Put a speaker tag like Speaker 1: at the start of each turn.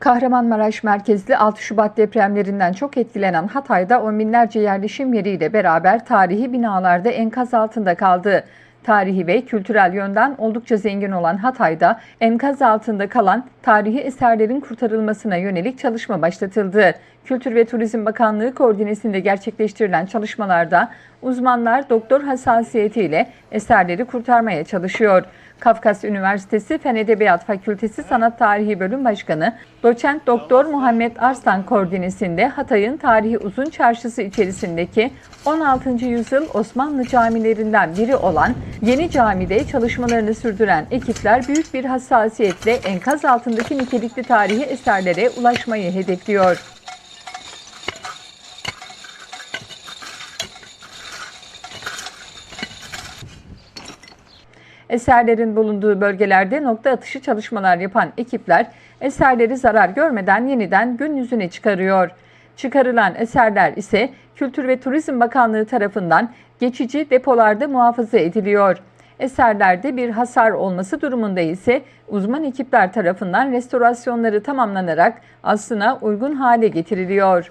Speaker 1: Kahramanmaraş merkezli 6 Şubat depremlerinden çok etkilenen Hatay'da on binlerce yerleşim yeriyle beraber tarihi binalarda enkaz altında kaldı. Tarihi ve kültürel yönden oldukça zengin olan Hatay'da enkaz altında kalan tarihi eserlerin kurtarılmasına yönelik çalışma başlatıldı. Kültür ve Turizm Bakanlığı koordinesinde gerçekleştirilen çalışmalarda uzmanlar doktor hassasiyetiyle eserleri kurtarmaya çalışıyor. Kafkas Üniversitesi Fen Edebiyat Fakültesi Sanat Tarihi Bölüm Başkanı Doçent Doktor Muhammed Arslan koordinesinde Hatay'ın tarihi uzun çarşısı içerisindeki 16. yüzyıl Osmanlı camilerinden biri olan Yeni Cami'de çalışmalarını sürdüren ekipler büyük bir hassasiyetle enkaz altındaki nitelikli tarihi eserlere ulaşmayı hedefliyor. Eserlerin bulunduğu bölgelerde nokta atışı çalışmalar yapan ekipler eserleri zarar görmeden yeniden gün yüzüne çıkarıyor. Çıkarılan eserler ise Kültür ve Turizm Bakanlığı tarafından geçici depolarda muhafaza ediliyor. Eserlerde bir hasar olması durumunda ise uzman ekipler tarafından restorasyonları tamamlanarak aslına uygun hale getiriliyor.